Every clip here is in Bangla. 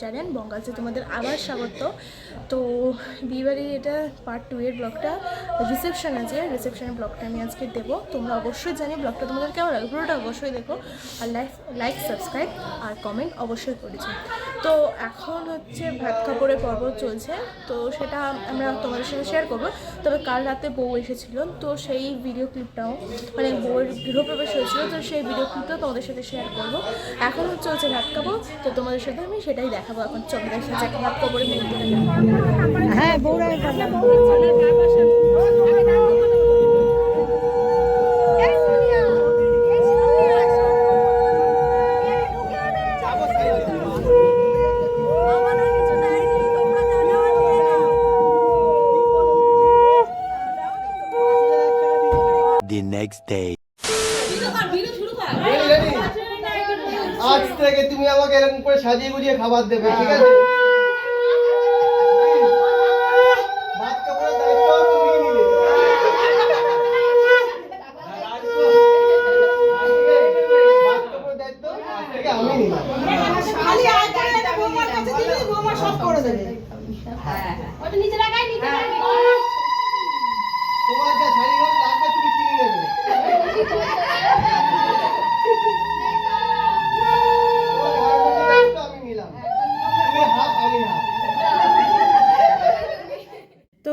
চ্যানেল বঙ্গালসে তোমাদের আবার স্বাগত। তো, বিয়েবাড়ির এটা পার্ট টু এর ব্লগটা রিসেপশন আছে। রিসেপশনের ব্লগটা আমি আজকে দেবো। তোমরা অবশ্যই জানি ব্লগটা তোমাদের কেমন লাগে, পুরোটা অবশ্যই দেখো। আর লাইক লাইক সাবস্ক্রাইব আর কমেন্ট অবশ্যই করেছি তো এখন হচ্ছে ভাত কাপড়ের পর্ব চলছে তো সেটা আমরা তোমাদের সাথে শেয়ার করব তবে কাল রাতে বউ এসেছিল তো সেই ভিডিও ক্লিপটাও মানে বউয়ের গৃহপ্রবেশ হয়েছিল তো সেই ভিডিও ক্লিপটাও তোমাদের সাথে শেয়ার করব এখন হচ্ছে হচ্ছে ভাত কাপড় তো তোমাদের সাথে আমি সেটাই দেখাবো এখন দেখা যাক ভাত কাপড়ে মেয়ে হ্যাঁ বৌরা আজ থেকে তুমি আমাকে এরকম করে সাজিয়ে গুজিয়ে খাবার দেবে ঠিক আছে?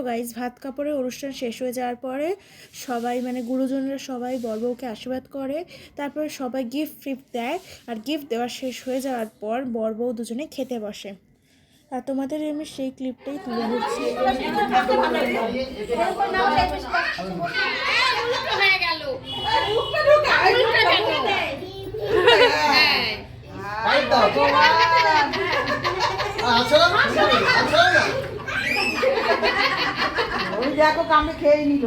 গাইজ ভাত কাপড়ের অনুষ্ঠান শেষ হয়ে যাওয়ার পরে সবাই মানে গুরুজনরা সবাই বরবউকে আশীর্বাদ করে, তারপরে সবাই গিফট ফিফট দেয়, আর গিফট দেওয়া শেষ হয়ে যাওয়ার পর বরবউ দুজনে খেতে বসে। আর তোমাদের আমি সেই ক্লিপটাই তুলে ধরছি বাইর দাও আছো আছো না ওই দেখো কামড়ে খেয়ে নিল।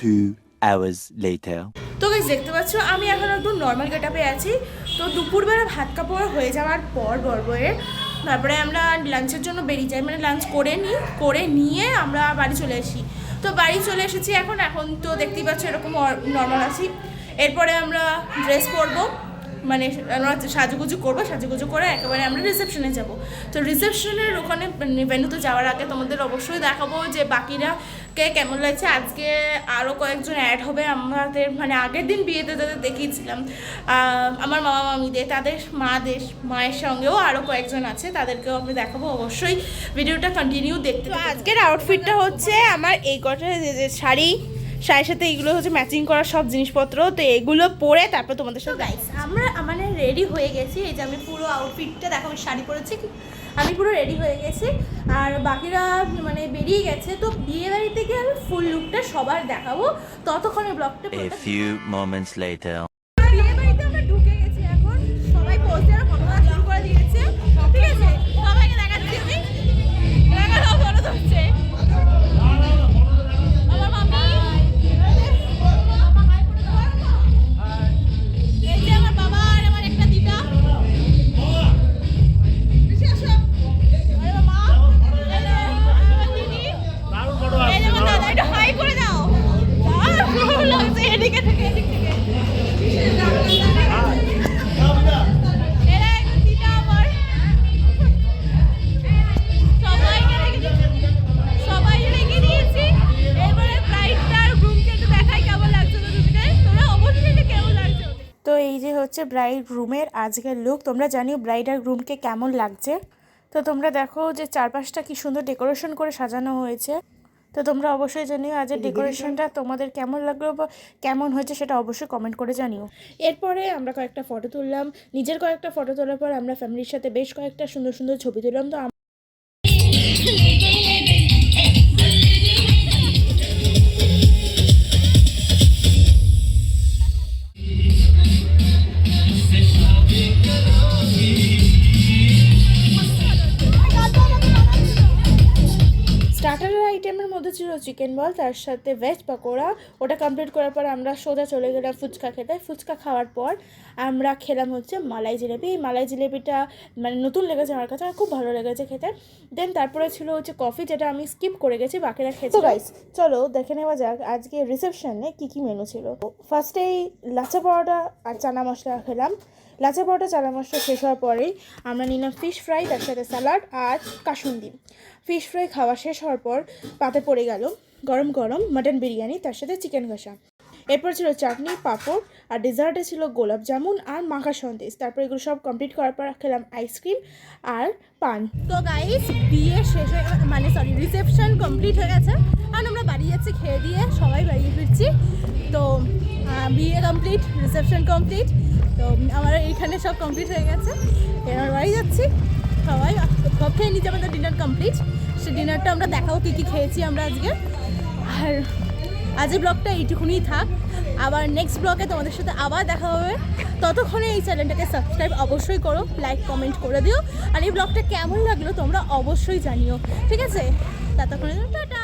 Two hours later. তো গাইজ দেখতে পাচ্ছ আমি এখন একদম নর্মাল গেটআপে আছি। তো দুপুরবেলা ভাত কাপড় হয়ে যাওয়ার পর বরবয়ের তারপরে আমরা লাঞ্চের জন্য বেরিয়ে যাই। মানে লাঞ্চ করে নিই করে নিয়ে আমরা বাড়ি চলে আসি। তো বাড়ি চলে এসেছি এখন এখন তো দেখতেই পাচ্ছ এরকম নর্মাল আছি। এরপরে আমরা ড্রেস পরবো। মানে আমরা সাজুগুজু করব, সাজুগুজু করে একেবারে আমরা রিসেপশনে যাব। তো রিসেপশনের ওখানে ভেন্যুতে যাওয়ার আগে তোমাদের অবশ্যই দেখাবো যে বাকিরা কে কেমন লাগছে। আজকে আরও কয়েকজন অ্যাড হবে। আমাদের মানে আগের দিন বিয়েতে যাদের দেখিয়েছিলাম আমার মামা, মামিদের, তাদের মাদের, মায়ের সঙ্গেও আরও কয়েকজন আছে, তাদেরকেও আমি দেখাবো। অবশ্যই ভিডিওটা কন্টিনিউ দেখতে আজকের আউটফিটটা হচ্ছে আমার এই কটা শাড়ি শাড়ির সাথে এগুলো হচ্ছে ম্যাচিং করা সব জিনিসপত্র তো এগুলো পরে তারপর তোমাদের সাথে গাইস আমরা মানে রেডি হয়ে গেছি। এই যে আমি পুরো আউটফিটটা দেখো আমি শাড়ি পরেছি। আমি পুরো রেডি হয়ে গেছি। আর বাকিরা মানে বেরিয়ে গেছে তো বিয়ে বাড়ি থেকে আমি ফুল লুকটা সবার দেখাবো। ততক্ষণে ব্লগটা তো এই যে হচ্ছে ব্রাইড রুমের আজকের লুক তোমরা জানিও ব্রাইড আর গ্রুমকে কেমন লাগছে? তো তোমরা দেখো যে চারপাশটা কি সুন্দর ডেকোরেশন করে সাজানো হয়েছে। তো তোমরা অবশ্যই জানিও আজের ডেকোরেশনটা তোমাদের কেমন লাগল বা কেমন হয়েছে সেটা অবশ্যই কমেন্ট করে জানিও। এরপরে আমরা কয়েকটা ফটো তুললাম। নিজের কয়েকটা ফটো তোলার পর আমরা ফ্যামিলির সাথে বেশ কয়েকটা সুন্দর সুন্দর ছবি তুললাম। তো স্টার্টারের আইটেমের মধ্যে ছিল চিকেন বল তার সাথে ভেজ পকোড়া। ওটা কমপ্লিট করার পর আমরা সোজা চলে গেলাম ফুচকা খেতে। ফুচকা খাওয়ার পর আমরা খেলাম হচ্ছে মালাই জিলেপি। এই মালাই জিলেপিটা মানে নতুন লেগেছে আমার কাছে খুব ভালো লেগেছে খেতে। দেন তারপরে ছিল হচ্ছে কফি যেটা আমি স্কিপ করে গেছি বাকিরা খেয়েছি গাইস চলো দেখে নেওয়া যাক আজকে রিসেপশনে কী কী মেনু ছিল। ফার্স্টেই লাচা পরোটা আর চানা মশলা খেলাম। লাচা পরোটা চালা মশলা শেষ হওয়ার পরেই আমরা নিলাম ফিশ ফ্রাই তার সাথে স্যালাড আর কাসুন্দি। ফিশ ফ্রাই খাওয়া শেষ হওয়ার পর পাতে পড়ে গেল গরম গরম মাটন বিরিয়ানি, তার সাথে চিকেন কষা এরপর ছিল চাটনি, পাঁপড়, আর ডেজার্টে ছিল গোলাপ জামুন আর মাখা সন্দেশ। তারপর এগুলো সব কমপ্লিট করার পর খেলাম আইসক্রিম আর পান। তো গাইস বিয়ে শেষ হয়ে মানে সরি রিসেপশন কমপ্লিট হয়ে গেছে। আর আমরা বাড়ি যাচ্ছি, খেয়ে দিয়ে সবাই বাড়ি ফিরছি। তো বিয়ে কমপ্লিট রিসেপশন কমপ্লিট তো আমার এইখানে সব কমপ্লিট হয়ে গেছে। এবার বাড়ি যাচ্ছি। সবাই সব খেয়ে নিতে আমাদের ডিনার কমপ্লিট সে ডিনারটা আমরা দেখাবো কী কী খেয়েছি আমরা আজকে। আর আজকের ব্লগটা এইটুকুনি থাক। আবার নেক্সট ব্লগে তোমাদের সাথে আবার দেখা হবে। ততক্ষণে এই চ্যানেলটাকে সাবস্ক্রাইব অবশ্যই করো লাইক কমেন্ট করে দিও। আর এই ব্লগটা কেমন লাগল তোমরা অবশ্যই জানিও। ঠিক আছে? ততক্ষণে, টাটা!